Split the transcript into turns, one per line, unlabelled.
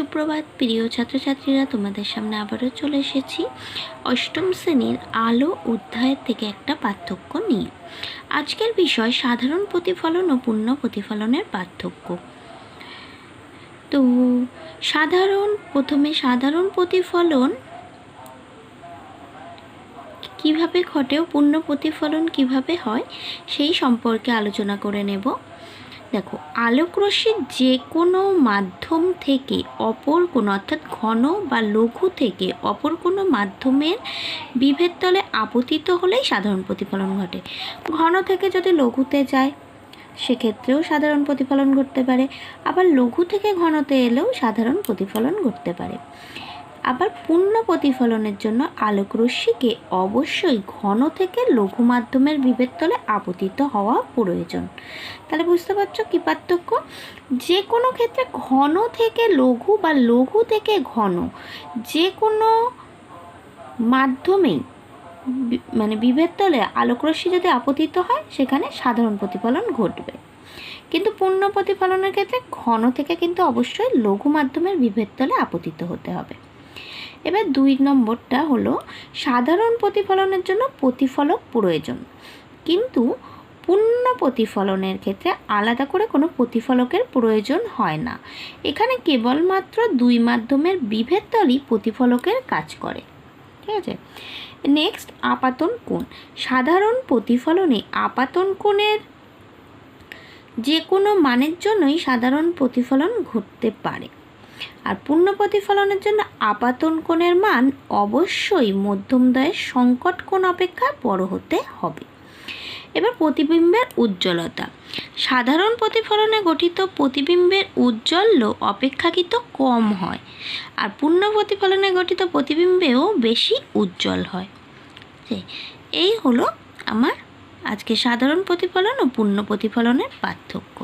সুপ্রভাত, প্রিয় ছাত্রছাত্রীরা, তোমাদের সামনে আবারও চলে এসেছি অষ্টম শ্রেণির আলো অধ্যায়ের থেকে একটা পার্থক্য নিয়ে। আজকের বিষয় সাধারণ প্রতিফলন ও পূর্ণ প্রতিফলনের পার্থক্য। তো, সাধারণ, প্রথমে সাধারণ প্রতিফলন কীভাবে ঘটে ও পূর্ণ প্রতিফলন কীভাবে হয়, সেই সম্পর্কে আলোচনা করে নেব। দেখো আলোকরশ্মির যে কোনো মাধ্যম থেকে অপর কোনো, অর্থাৎ ঘন বা লঘু থেকে অপর কোনো মাধ্যমের বিভেদ তলে আপতিত হলেই সাধারণ প্রতিফলন ঘটে। ঘন থেকে যদি লঘুতে যায়, সেক্ষেত্রেও সাধারণ প্রতিফলন ঘটতে পারে। আবার লঘু থেকে ঘনতে এলেও সাধারণ প্রতিফলন ঘটতে পারে। আবার পূর্ণ প্রতিফলনের জন্য আলোকরশ্মিকে অবশ্যই ঘন থেকে লঘু মাধ্যমের বিভেদ তলে আপতিত হওয়া প্রয়োজন। তাহলে বুঝতে পারছ কী পার্থক্য? যে কোনো ক্ষেত্রে ঘন থেকে লঘু বা লঘু থেকে ঘন, যে কোনো মাধ্যমেই মানে বিভেদ তলে আলোকরশ্মি যদি আপতিত হয়, সেখানে সাধারণ প্রতিফলন ঘটবে। কিন্তু পূর্ণ প্রতিফলনের ক্ষেত্রে ঘন থেকে কিন্তু অবশ্যই লঘু মাধ্যমের বিভেদ তলে আপতিত হতে হবে। এবার দুই নম্বরটা হলো সাধারণ প্রতিফলনের জন্য প্রতিফলক প্রয়োজন। কিন্তু পূর্ণ প্রতিফলনের ক্ষেত্রে আলাদা করে কোনো প্রতিফলকের প্রয়োজন হয় না। এখানে কেবলমাত্র দুই মাধ্যমের বিভেদ তলই প্রতিফলকের কাজ করে। ঠিক আছে? নেক্সট আপাতন কোণ। সাধারণ প্রতিফলনে আপাতন কোণের যে কোনো মানের জন্যই সাধারণ প্রতিফলন ঘটতে পারে। আর পূর্ণ প্রতিফলনের জন্য আপাতন কোণের মান অবশ্যই মধ্যমদয়ের সংকট কোণ অপেক্ষা বড় হতে হবে। এবার প্রতিবিম্বের উজ্জ্বলতা। সাধারণ প্রতিফলনে গঠিত প্রতিবিম্বের উজ্জ্বল্য অপেক্ষাকৃত কম হয় আর পূর্ণ প্রতিফলনে গঠিত প্রতিবিম্বেও বেশি উজ্জ্বল হয়। এই হলো আমার আজকে সাধারণ প্রতিফলন ও পূর্ণ প্রতিফলনের পার্থক্য।